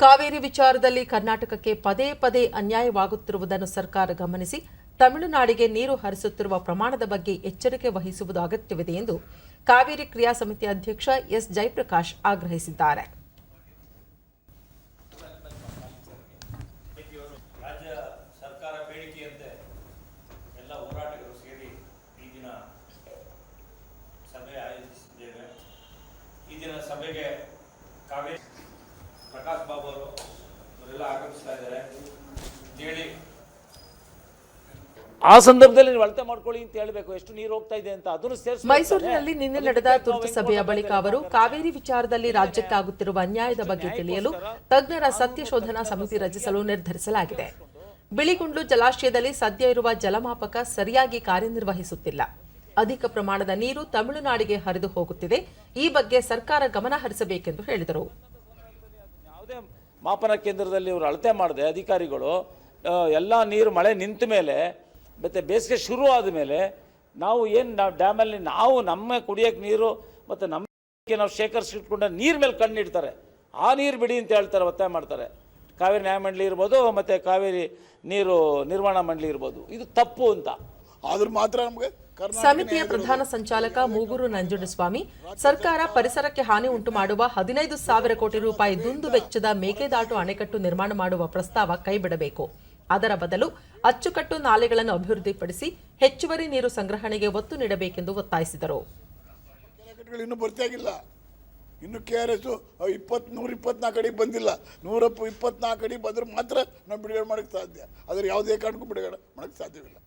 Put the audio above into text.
ಕಾವೇರಿ ವಿಚಾರದಲ್ಲಿ ಕರ್ನಾಟಕಕ್ಕೆ ಪದೇ ಪದೇ ಅನ್ಯಾಯವಾಗುತ್ತಿರುವುದನ್ನು ಸರ್ಕಾರ ಗಮನಿಸಿ ತಮಿಳುನಾಡಿಗೆ ನೀರು ಹರಿಸುತ್ತಿರುವ ಪ್ರಮಾಣದ ಬಗ್ಗೆ ಎಚ್ಚರಿಕೆ ವಹಿಸುವುದು ಅಗತ್ಯವಿದೆ ಎಂದು ಕಾವೇರಿ ಕ್ರಿಯಾ ಸಮಿತಿ ಅಧ್ಯಕ್ಷ ಎಸ್ ಜಯಪ್ರಕಾಶ್ ಆಗ್ರಹಿಸಿದ್ದಾರೆ. ಸಭೆಗೆ ಕಾವೇರಿ ಪ್ರಕಾಶ್ ಬಾಬು ಅವರು ಅವರೆಲ್ಲ ಆಗಮಿಸ್ತಾ ಇದ್ದಾರೆ. ಹೇಳಿ. ಆ ಸಂದರ್ಭದಲ್ಲಿ ನೀವು ಅಳತೆ ಮಾಡ್ಕೊಳ್ಳಿ ಅಂತ ಹೇಳಬೇಕು. ಎಷ್ಟು ನೀರು ಹೋಗ್ತಾ ಇದೆ ಅಂತ. ಅದನ್ನು ಸೇರಿಸಿ ಮೈಸೂರಿನಲ್ಲಿ ನಿನ್ನೆ ನಡೆದ ತುರ್ತು ಸಭೆಯ ಬಳಿಕ ಅವರು ಕಾವೇರಿ ವಿಚಾರದಲ್ಲಿ ರಾಜ್ಯಕ್ಕಾಗುತ್ತಿರುವ ಅನ್ಯಾಯದ ಬಗ್ಗೆ ತಿಳಿಯಲು ತಜ್ಞರ ಸತ್ಯ ಶೋಧನಾ ಸಮಿತಿ ರಚಿಸಲು ನಿರ್ಧರಿಸಲಾಗಿದೆ. ಬಿಳಿಗುಂಡ್ಲು ಜಲಾಶಯದಲ್ಲಿ ಸದ್ಯ ಇರುವ ಜಲಮಾಪಕ ಸರಿಯಾಗಿ ಕಾರ್ಯನಿರ್ವಹಿಸುತ್ತಿಲ್ಲ. ಅಧಿಕ ಪ್ರಮಾಣದ ನೀರು ತಮಿಳುನಾಡಿಗೆ ಹರಿದು ಹೋಗುತ್ತಿದೆ. ಈ ಬಗ್ಗೆ ಸರ್ಕಾರ ಗಮನ ಹರಿಸಬೇಕೆಂದು ಹೇಳಿದರು. ಮಾಪನ ಕೇಂದ್ರದಲ್ಲಿ ಇವರು ಅಳತೆ ಮಾಡಿದೆ, ಅಧಿಕಾರಿಗಳು ಎಲ್ಲ ನೀರು ಮಳೆ ನಿಂತ ಮೇಲೆ, ಮತ್ತು ಬೇಸಿಗೆ ಶುರು ಆದ ಮೇಲೆ ನಾವು ಏನು ನಾವು ಡ್ಯಾಮಲ್ಲಿ ನಾವು ನಮ್ಮ ಕುಡಿಯೋಕ್ಕೆ ನೀರು ಮತ್ತು ನಮ್ಮಕ್ಕೆ ನಾವು ಶೇಖರಿಸಿಟ್ಕೊಂಡ ನೀರು ಮೇಲೆ ಕಣ್ಣಿಡ್ತಾರೆ ಆ ನೀರು ಬಿಡಿ ಅಂತ ಹೇಳ್ತಾರೆ, ಒತ್ತಾಯ ಮಾಡ್ತಾರೆ. ಕಾವೇರಿ ನ್ಯಾಯ ಮಂಡಳಿ ಇರ್ಬೋದು, ಮತ್ತು ಕಾವೇರಿ ನೀರು ನಿರ್ವಹಣಾ ಮಂಡಳಿ ಇರ್ಬೋದು. ಇದು ತಪ್ಪು ಅಂತ. ಆದ್ರೂ ಮಾತ್ರ ನಮಗೆ ಸಮಿತಿಯ ಪ್ರಧಾನ ಸಂಚಾಲಕ ಮೂಗೂರು ನಂಜುಂಡಸ್ವಾಮಿ ಸರ್ಕಾರ ಪರಿಸರಕ್ಕೆ ಹಾನಿ ಉಂಟು ಮಾಡುವ ಹದಿನೈದು ಸಾವಿರ ಕೋಟಿ ರೂಪಾಯಿ ದುಂದು ವೆಚ್ಚದ ಮೇಕೆದಾಟು ಅಣೆಕಟ್ಟು ನಿರ್ಮಾಣ ಮಾಡುವ ಪ್ರಸ್ತಾವ ಕೈಬಿಡಬೇಕು. ಅದರ ಬದಲು ಅಚ್ಚುಕಟ್ಟು ನಾಲೆಗಳನ್ನು ಅಭಿವೃದ್ಧಿಪಡಿಸಿ ಹೆಚ್ಚುವರಿ ನೀರು ಸಂಗ್ರಹಣೆಗೆ ಒತ್ತು ನೀಡಬೇಕೆಂದು ಒತ್ತಾಯಿಸಿದರು. ಇನ್ನೂ ಭರ್ತಿಯಾಗಿಲ್ಲ ಇನ್ನು ಕೆ ಆರ್ ಎಸ್ ಇಪ್ಪತ್ತು ನೂರ ಇಪ್ಪತ್ನಾಲ್ಕು ಅಡಿ ಬಂದಿಲ್ಲ. ನೂರ ಇಪ್ಪತ್ನಾಲ್ಕು ಅಡಿ ಬಂದ್ರೆ ಮಾತ್ರ ನಾವು ಬಿಡುಗಡೆ ಮಾಡೋಕ್ಕೆ ಸಾಧ್ಯ. ಆದರೆ ಯಾವುದೇ ಕಾರಣಕ್ಕೂ ಬಿಡುಗಡೆ ಮಾಡೋಕ್ಕೆ ಸಾಧ್ಯವಿಲ್ಲ.